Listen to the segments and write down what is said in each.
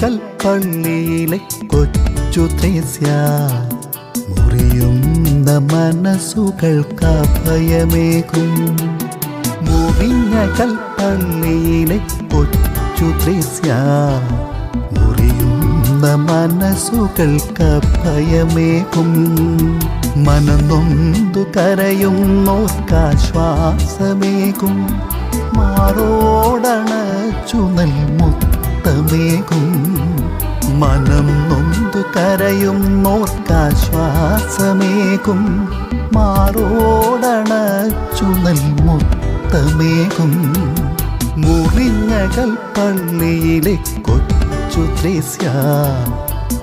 കൽപ്പള്ളിയിലെ കൊച്ചു ത്രേസ്യ. മുറിയുന്ന മനസ്സുകൾക്ക് അഭയമേകും മുറിഞ്ഞ കൽപ്പള്ളിയിലെ കൊച്ചു ത്രേസ്യ മുറിയുന്ന മനസ്സുകൾക്ക് അഭയമേകും മനനൊന്തു കരയുന്നോർക്കാശ്വാസമേകും മാറോടണച്ചു നൽമുത്തമേകും. മനം നൊന്തു കരയും നോർക്കാശ്വാസമേകും മാറോടണച്ചു നൽമുത്തമേകും മുറിഞ്ഞ കൽപ്പള്ളിയിലെ കൊച്ചു ത്രേസ്യ.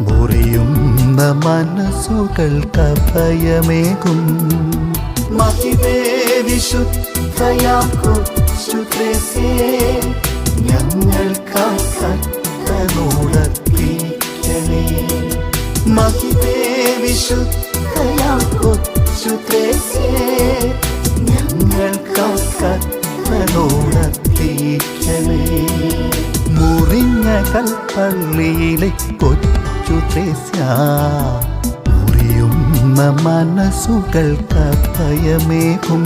മുറിയുന്ന മനസ്സുകൾ കഭയമേകും ഞങ്ങൾ കൊച്ചു മഹിതേ വിശുദ്ധയാം കൊച്ചു ത്രേസ്യേ ഞങ്ങൾക്കായി കത്തനോടർപ്പിക്കണേ മുറിഞ്ഞ കൽപ്പള്ളിയിലെ കൊച്ചു മുറിയുന്ന മനസ്സുകൾക്ക് ഭയമേകും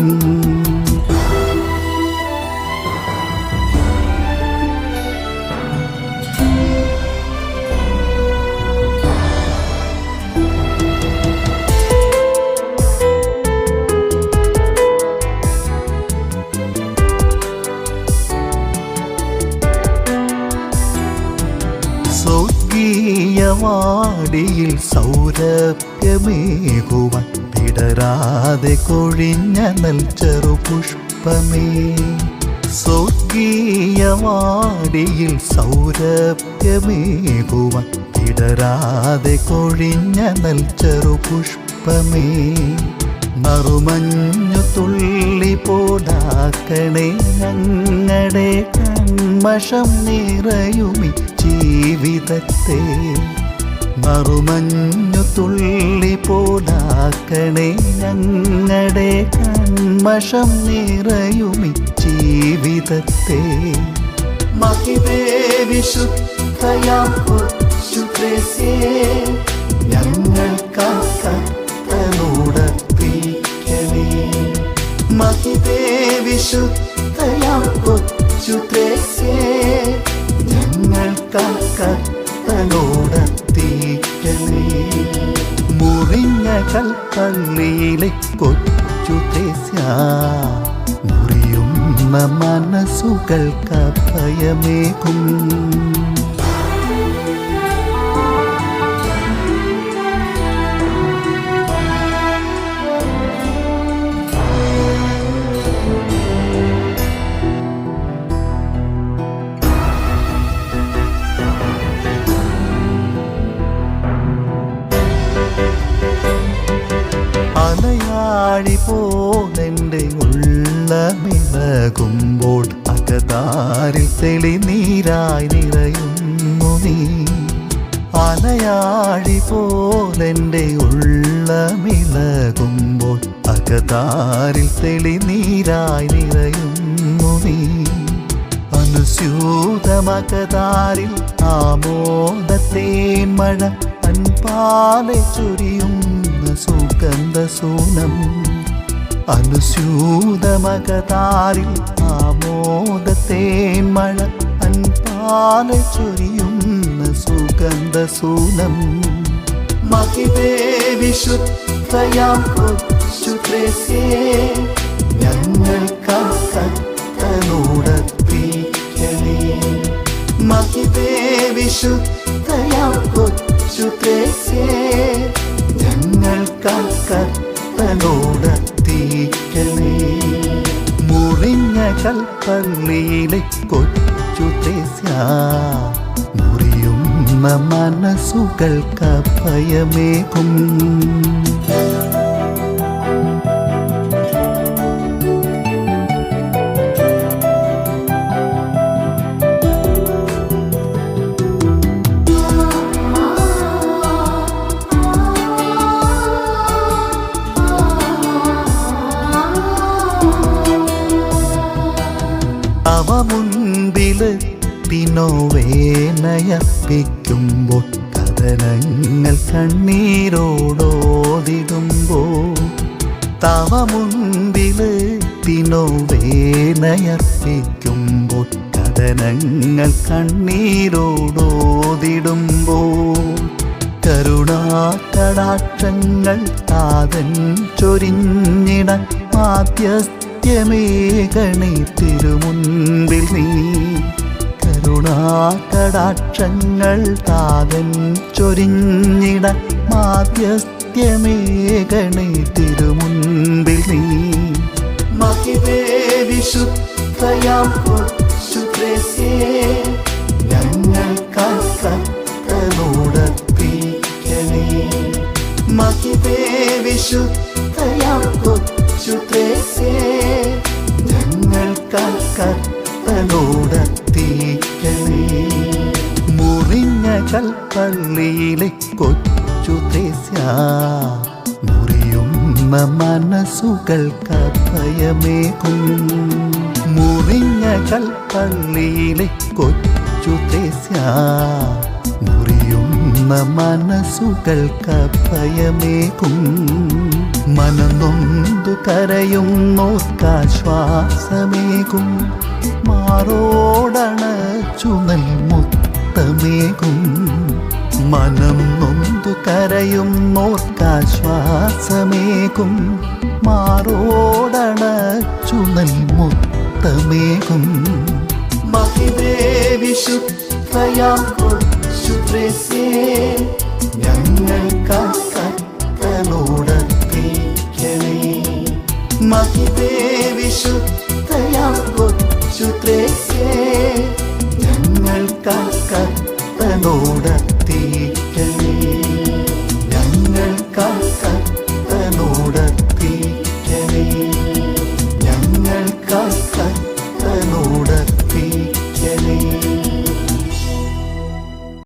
സ്വർഗീയവാടിയിൽ സൗരഭ്യമേകുവാൻ വിടരാതെ കൊഴിഞ്ഞ നൽ ചെറുപുഷ്പമേ സ്വർഗീയവാടിയിൽ സൗരഭ്യമേകുവാൻ വിടരാതെ കൊഴിഞ്ഞ നൽ ചെറുപുഷ്പമേ നറുമഞ്ഞു തുള്ളി പോടാക്കണേ ഞങ്ങളുടെ കൺമഷം നിറയുമി ജീവിതത്തെ. നറുമഞ്ഞു തുള്ളി പോലാക്കണേ ഞങ്ങളുടെ കൺമഷം നിറയുമി ജീവിതത്തെ മഹിതേ വിശുദ്ധയാം കൊച്ചു ത്രേസ്യേ ഞങ്ങൾക്കത്തനോടർപ്പിക്കണേ മഹിതേ വിശുദ്ധയാം കൊച്ചു ത്രേസ്യേ ഞങ്ങൾക്കത്തനോടർപ്പിക്കണേ മുറിഞ്ഞ കൽപ്പള്ളിയിലെ കൊച്ചു ത്രേസ്യ മുറിയുന്ന മനസ്സുകൾക്ക് അലയാഴി പോലെന്റെ ഉള്ളമിളകുമ്പോൾ അകതാരിൽ തെളിനീരായി നിറയുന്നു നീ. അലയാഴി പോലെന്റെ ഉള്ളമിളകുമ്പോൾ അകതാരിൽ തെളിനീരായി നിറയുന്നു നീ. അനുസ്യൂതമകതാരിൽ ആമോദത്തേൻ മഴ അൻപാലെ ചൊരിയുന്ന സുഗന്ധസൂനം അനുസ്യൂതമകതാരിൽ ആമോദത്തെ മഴ അൻപാല ചൊരിയുന്ന സുഗന്ധസൂനം. മഹിതേ വിശുദ്ധയാം ത്രേസ്യേ കൽപ്പള്ളിയിലെ കൊച്ചു മുറിയുന്ന മനസ്സുകൾക്ക് നോവേനയപ്പിക്കുമ്പോൾ കഥനങ്ങൾ കണ്ണീരോടോതിടുമ്പോൾ തവ മുൻപിൽ നോവേനയർപ്പിക്കുമ്പോൾ കഥനങ്ങൾ കണ്ണീരോടോതിടുമ്പോൾ കരുണാകടാക്ഷങ്ങൾ താതൻ ചൊരിഞ്ഞിട മാധ്യസ്ഥ്യമേകണി തിരുമുൻപിൽ നീ. കരുണാകടാക്ഷങ്ങൾ താതൻ ചൊരിഞ്ഞിട മാധ്യസ്ഥ്യമേകണി തിരുമുൻപിൽ നീ. മഹിതേ വിശുദ്ധയാം കൽപ്പള്ളിയിലെ കൊച്ചു മുറിയുന്ന മനസ്സുകൾക്ക് ഭയമേകും മുറിഞ്ഞ കൽപ്പള്ളിയിലെ കൊച്ചു മുറിയുന്ന മനസ്സുകൾക്ക് ഭയമേകും മനനൊന്തു കരയുന്നോർക്കാശ്വാസമേകും മാറോടണച്ചു മുത്തമേകും. മനം നൊന്തു കരയുന്നോർക്കാശ്വാസമേകും മാറോടണച്ചു മുത്തമേകും. മഹിതേ വിശുദ്ധയാം കൊച്ചു